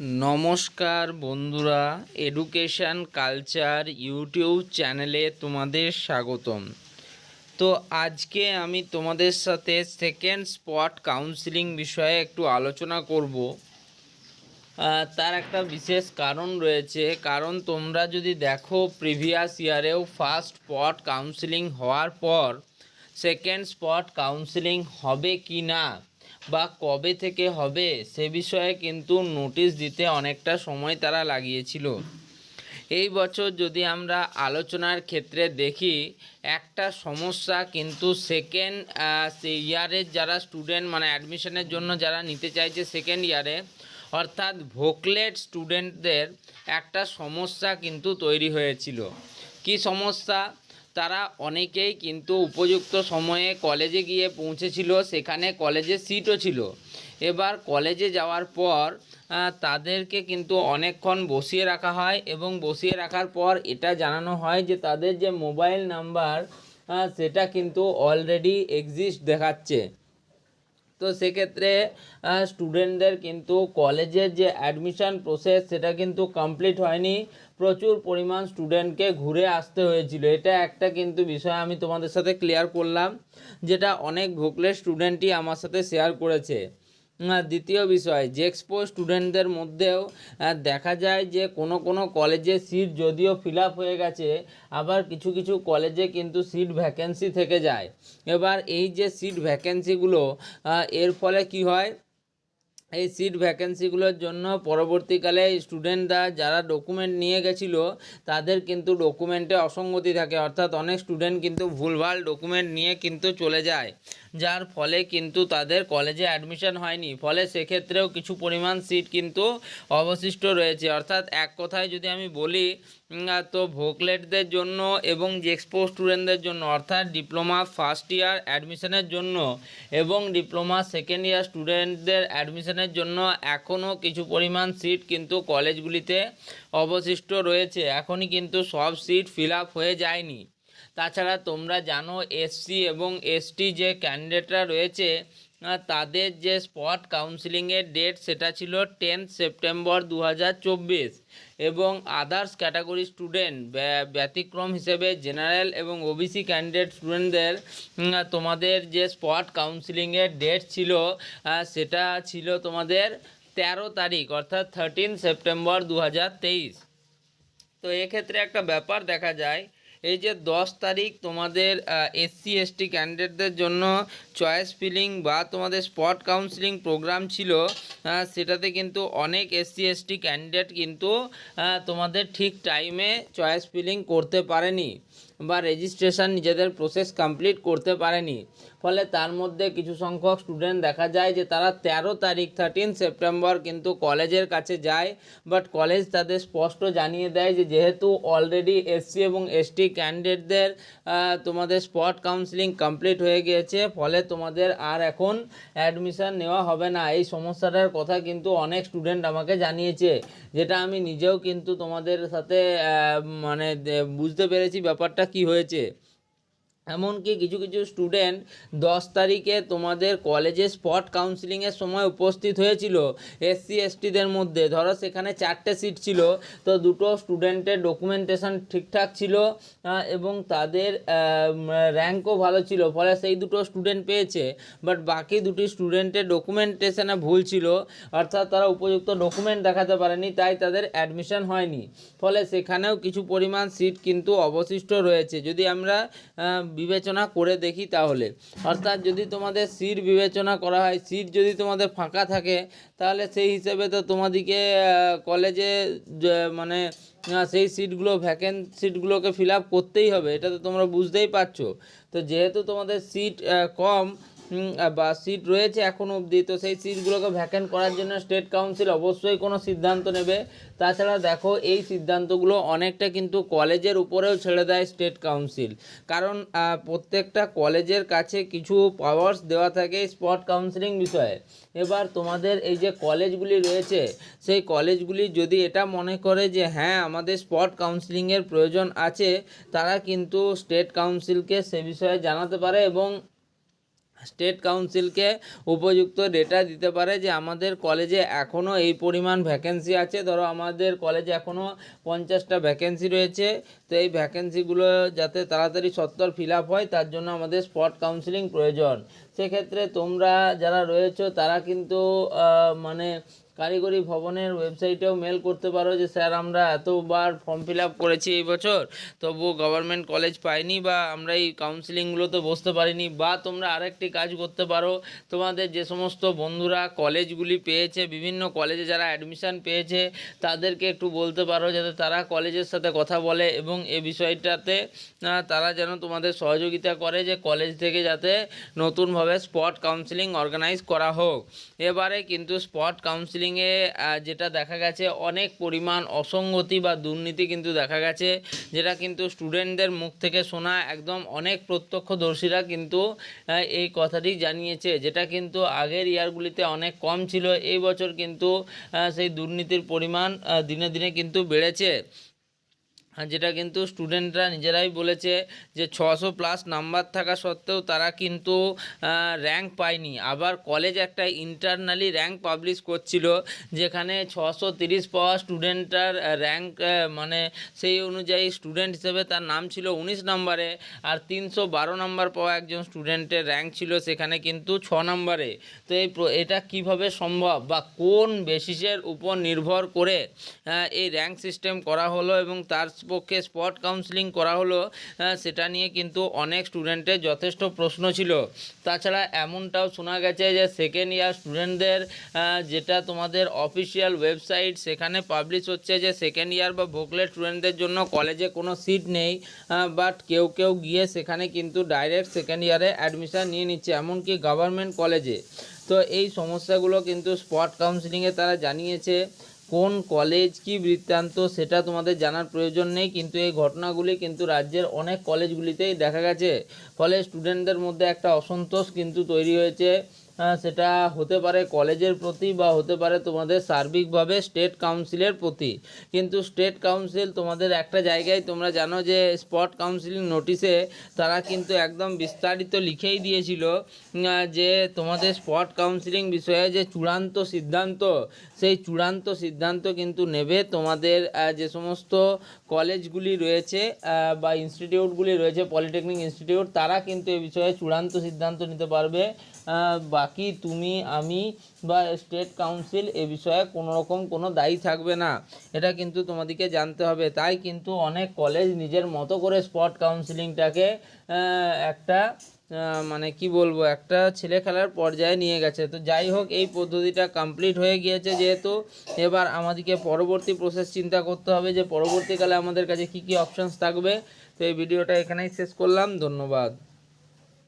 নমস্কার বন্ধুরা education culture YouTube চ্যানেলে তোমাদের স্বাগতম। তো আজকে আমি তোমাদের সাথে সেকেন্ড স্পট কাউন্সিলিং বিষয়ে একটু আলোচনা করব। তার একটা বিশেষ কারণ রয়েছে, কারণ তোমরা যদি দেখো প্রিভিয়াস ইয়ারেও ফার্স্ট স্পট কাউন্সিলিং হওয়ার পর সেকেন্ড স্পট কাউন্সিলিং হবে কি না বা কবে থেকে হবে সে বিষয়ে কিন্তু নোটিশ দিতে অনেকটা সময় তারা লাগিয়েছিল। এই বছর যদি আমরা আলোচনার ক্ষেত্রে দেখি, একটা সমস্যা কিন্তু সেকেন্ড ইয়ারের যারা স্টুডেন্ট মানে অ্যাডমিশনের জন্য যারা নিতে চাইছে সেকেন্ড ইয়ারে অর্থাৎ ভোকলেট স্টুডেন্টদের একটা সমস্যা কিন্তু তৈরি হয়েছিল। কি সমস্যা? তারা অনেকেই কিন্তু উপযুক্ত সময়ে কলেজে গিয়ে পৌঁছেছিল, সেখানে কলেজে সিটও ছিল। এবার কলেজে যাওয়ার পর তাদেরকে কিন্তু অনেকক্ষণ বসিয়ে রাখা হয় এবং বসিয়ে রাখার পর এটা জানানো হয় যে তাদের যে মোবাইল নাম্বার সেটা কিন্তু অলরেডি এক্সিস্ট দেখাচ্ছে। তো সেক্ষেত্রে স্টুডেন্টদের কিন্তু কলেজের যে অ্যাডমিশান প্রসেস সেটা কিন্তু কমপ্লিট হয়নি। প্রচুর পরিমাণ স্টুডেন্টকে ঘুরে আসতে হয়েছিল। এটা একটা কিন্তু বিষয় আমি তোমাদের সাথে ক্লিয়ার করলাম, যেটা অনেক ভোকলের স্টুডেন্টই আমার সাথে শেয়ার করেছে। দ্বিতীয় বিষয় জেক্সপো স্টুডেন্টদের মধ্যেও দেখা যায় যে কোনো কোনো কলেজে সিট যদিও ফিল হয়ে গেছে, আবার কিছু কিছু কলেজে কিন্তু সিট ভ্যাকেন্সি থেকে যায়। এবার এই যে সিট ভ্যাকেন্সিগুলো এর ফলে কি হয়? এই সিট ভ্যাকেন্সিগুলোর জন্য পরবর্তীকালে স্টুডেন্টরা যারা ডকুমেন্ট নিয়ে গেছিল, তাদের কিন্তু ডকুমেন্টে অসঙ্গতি থাকে। অর্থাৎ অনেক স্টুডেন্ট কিন্তু ভুলভাল ডকুমেন্ট নিয়ে কিন্তু চলে যায়। যার ফলে কিন্তু তাদের কলেজে অ্যাডমিশন হয়নি। ফলে সেক্ষেত্রেও কিছু পরিমাণ সিট কিন্তু অবশিষ্ট রয়েছে। অর্থাৎ এক কথায় যদি আমি বলি তো ভোকলেটদের জন্য এবং জেক্সপো স্টুডেন্টদের জন্য, অর্থাৎ ডিপ্লোমা ফার্স্ট ইয়ার অ্যাডমিশনের জন্য এবং ডিপ্লোমা সেকেন্ড ইয়ার স্টুডেন্টদের অ্যাডমিশনের জন্য এখনও কিছু পরিমাণ সিট কিন্তু কলেজগুলিতে অবশিষ্ট রয়েছে। এখনই কিন্তু সব সিট ফিল হয়ে যায়নি। তাছাড়া তোমরা জানো এসসি এবং এসটি যে ক্যান্ডিডেটরা রয়েছে তাদের যে স্পট কাউন্সিলিংয়ের ডেট সেটা ছিল টেন্থ সেপ্টেম্বর দু হাজার চব্বিশ এবং আদার্স ক্যাটাগরি স্টুডেন্ট ব্যতিক্রম হিসেবে জেনারেল এবং ওবিসি ক্যান্ডিডেট স্টুডেন্টদের তোমাদের যে স্পট কাউন্সিলিংয়ের ডেট ছিল সেটা ছিল তোমাদের তেরো তারিখ, অর্থাৎ থার্টিন সেপ্টেম্বর দু হাজার তেইশ। তো এক্ষেত্রে একটা ব্যাপার দেখা যায় এই যে দশ তারিখ তোমাদের এসসি এসটি ক্যান্ডিডেটদের জন্য চয়েস ফিলিং বা তোমাদের স্পট কাউন্সিলিং প্রোগ্রাম ছিল সেটাতে কিন্তু অনেক এসসি এসটি ক্যান্ডিডেট কিন্তু তোমাদের ঠিক টাইমে চয়েস ফিলিং করতে পারেনি। বা রেজিস্ট্রেশন নিজেদের প্রসেস কমপ্লিট করতে পারেনি। ফলে তার মধ্যে কিছু সংখ্যক স্টুডেন্ট দেখা যায় যে তারা তেরো তারিখ থার্টিন সেপ্টেম্বর কিন্তু কলেজের কাছে যায়। বাট কলেজ তাদের স্পষ্ট জানিয়ে দেয় যে যেহেতু অলরেডি এসসি এবং এসটি ক্যান্ডিডেটদের তোমাদের স্পট কাউন্সিলিং কমপ্লিট হয়ে গিয়েছে, ফলে তোমাদের আর এখন অ্যাডমিশান নেওয়া হবে না। এই সমস্যাটার কথা কিন্তু অনেক স্টুডেন্ট আমাকে জানিয়েছে, যেটা আমি নিজেও কিন্তু তোমাদের সাথে মানে বুঝতে পেরেছি ব্যাপারটা কি হয়েছে? এমনকি কিছু কিছু স্টুডেন্ট দশ তারিখে তোমাদের কলেজে স্পট কাউন্সিলিংয়ের সময় উপস্থিত হয়েছিল এসসি এসটিদের মধ্যে। ধরো সেখানে চারটে সিট ছিল, তো দুটো স্টুডেন্টের ডকুমেন্টেশন ঠিকঠাক ছিল এবং তাদের র্যাঙ্কও ভালো ছিল, ফলে সেই দুটো স্টুডেন্ট পেয়েছে। বাট বাকি দুটি স্টুডেন্টের ডকুমেন্টেশনে ভুল ছিল, অর্থাৎ তারা উপযুক্ত ডকুমেন্ট দেখাতে পারেনি, তাই তাদের অ্যাডমিশন হয়নি। ফলে সেখানেও কিছু পরিমাণ সিট কিন্তু অবশিষ্ট রয়েছে। যদি আমরা বিবেচনা করে দেখি তাহলে। অর্থাৎ যদি তোমাদের সিট বিবেচনা করা হয়, সিট যদি তোমাদের ফাঁকা থাকে, তাহলে সেই হিসেবে তো তোমাদেরকে কলেজে মানে সেই সিটগুলো ভ্যাকেন্ট সিটগুলোকে ফিল আপ করতেই হবে। এটা তো তোমরা বুঝতেই পারছ। তো যেহেতু তোমাদের সিট কম বা সিট রয়েছে এখনও অবধি। তো সেই সিটগুলোকে ভ্যাকেন্ট করার জন্য স্টেট কাউন্সিল অবশ্যই কোনো সিদ্ধান্ত নেবে। তাছাড়া দেখো, এই সিদ্ধান্তগুলো অনেকটা কিন্তু কলেজের উপরেও ছেড়ে দেয় স্টেট কাউন্সিল কারণ প্রত্যেকটা কলেজের কাছে কিছু পাওয়ার্স দেওয়া থাকে স্পট কাউন্সিলিং বিষয়ে। এবার তোমাদের এই যে কলেজগুলি রয়েছে, সেই কলেজগুলি যদি এটা মনে করে যে হ্যাঁ আমাদের স্পট কাউন্সিলিংয়ের প্রয়োজন আছে, তারা কিন্তু স্টেট কাউন্সিলকে সে বিষয়ে জানাতে পারে এবং স্টেট কাউন্সিলকে উপযুক্ত ডেটা দিতে পারে যে আমাদের কলেজে এখনও এই পরিমাণ ভ্যাকেন্সি আছে। ধরো আমাদের কলেজে এখনও পঞ্চাশটা ভ্যাকেন্সি রয়েছে। তো এই ভ্যাকেন্সিগুলো যাতে তাড়াতাড়ি সত্তর ফিল হয়, তার জন্য আমাদের স্পট কাউন্সিলিং প্রয়োজন। সেক্ষেত্রে তোমরা যারা রয়েছো, তারা কিন্তু মানে কারিগরি ভবনের ওয়েবসাইটেও মেল করতে পারো যে, স্যার, আমরা এতবার ফর্ম ফিল আপ করেছি এই বছর, তবুও গভর্নমেন্ট কলেজ পাইনি বা আমরা এই কাউন্সিলিংগুলোতে বসতে পারিনি বা তোমরা আরেকটি কাজ করতে পারো। তোমাদের যে সমস্ত বন্ধুরা কলেজগুলি পেয়েছে, বিভিন্ন কলেজে যারা অ্যাডমিশান পেয়েছে, তাদেরকে একটু বলতে পারো যাতে তারা কলেজের সাথে কথা বলে এবং এ বিষয়টাতে তারা যেন তোমাদের সহযোগিতা করে যে কলেজ থেকে যাতে নতুনভাবে স্পট কাউন্সিলিং অর্গানাইজ করা হোক। এবারে কিন্তু স্পট কাউন্সিলিংয়ে যেটা দেখা গেছে, অনেক পরিমাণ অসঙ্গতি বা দুর্নীতি কিন্তু দেখা গেছে, যেটা কিন্তু স্টুডেন্টদের মুখ থেকে শোনা একদম অনেক প্রত্যক্ষদর্শীরা কিন্তু এই কথাটি জানিয়েছে, যেটা কিন্তু আগের ইয়ারগুলিতে অনেক কম ছিল, এই বছর কিন্তু সেই দুর্নীতির পরিমাণ দিনে দিনে কিন্তু বেড়েছে। যেটা কিন্তু স্টুডেন্টরা নিজেরাই বলেছে যে ছশো প্লাস নাম্বার থাকা সত্ত্বেও তারা কিন্তু র্যাঙ্ক পায়নি। আবার কলেজ একটা ইন্টারনালি র্যাঙ্ক পাবলিশ করছিল, যেখানে ছশো তিরিশ পাওয়া স্টুডেন্টটার র্যাঙ্ক মানে সেই অনুযায়ী স্টুডেন্ট হিসেবে তার নাম ছিল উনিশ নম্বরে আর তিনশো বারো নম্বর পাওয়া একজন স্টুডেন্টের র্যাঙ্ক ছিল সেখানে কিন্তু ছ নম্বরে। তো এই এটা কীভাবে সম্ভব বা কোন বেসিসের উপর নির্ভর করে এই র্যাঙ্ক সিস্টেম করা হলো এবং তার পক্ষে স্পট কাউন্সিলিং করা হলো সেটা নিয়ে কিন্তু অনেক স্টুডেন্টের যথেষ্ট প্রশ্ন ছিল। তাছাড়া এমনটাও শোনা গেছে যে সেকেন্ড ইয়ার স্টুডেন্টদের যেটা তোমাদের অফিসিয়াল ওয়েবসাইট সেখানে পাবলিশ হচ্ছে যে সেকেন্ড ইয়ার বা ভোকলেট স্টুডেন্টদের জন্য কলেজে কোনো সিট নেই বাট কেউ কেউ গিয়ে সেখানে কিন্তু ডাইরেক্ট সেকেন্ড ইয়ারে অ্যাডমিশান নিয়ে নিচ্ছে, এমনকি গভর্নমেন্ট কলেজে তো এই সমস্যাগুলো কিন্তু স্পট কাউন্সিলিংয়ে তারা জানিয়েছে। কোন কলেজ কি বৃত্তান্ত সেটা তোমাদের জানার প্রয়োজন নেই, কিন্তু এই ঘটনাগুলি কিন্তু রাজ্যের অনেক কলেজগুলিতেই দেখা গেছে। ফলে স্টুডেন্টদের মধ্যে একটা অসন্তোষ কিন্তু তৈরি হয়েছে। সেটা হতে পারে কলেজের প্রতি বা হতে পারে তোমাদের সার্বিকভাবে স্টেট কাউন্সিলের প্রতি। কিন্তু স্টেট কাউন্সিল তোমাদের একটা জায়গায় তোমরা জানো যে স্পট কাউন্সিলিং নোটিশে তারা কিন্তু একদম বিস্তারিত লিখেই দিয়েছিল যে তোমাদের স্পট কাউন্সিলিং বিষয়ে যে চূড়ান্ত সিদ্ধান্ত, সেই চূড়ান্ত সিদ্ধান্ত কিন্তু নেবে তোমাদের যে সমস্ত কলেজগুলি রয়েছে বা ইনস্টিটিউটগুলি রয়েছে, পলিটেকনিক ইনস্টিটিউট, তারা কিন্তু এ বিষয়ে চূড়ান্ত সিদ্ধান্ত নিতে পারবে। বাকি তুমি, আমি বা স্টেট কাউন্সিল এ বিষয়ে কোনো রকম কোনো দায়ী থাকবে না। এটা কিন্তু তোমাদেরকে জানতে হবে। তাই কিন্তু অনেক কলেজ নিজের মতো করে স্পট কাউন্সিলিংটাকে একটা মানে কি বলব, একটা ছেলে খেলার পর্যায়ে নিয়ে গেছে। তো যাই হোক, এই পদ্ধতিটা কমপ্লিট হয়ে গিয়েছে যেহেতু। এবার আমাদেরকে পরবর্তী প্রসেস চিন্তা করতে হবে যে পরবর্তীকালে আমাদের কাছে কি কি অপশানস থাকবে। তো এই ভিডিওটা এখানেই শেষ করলাম। ধন্যবাদ।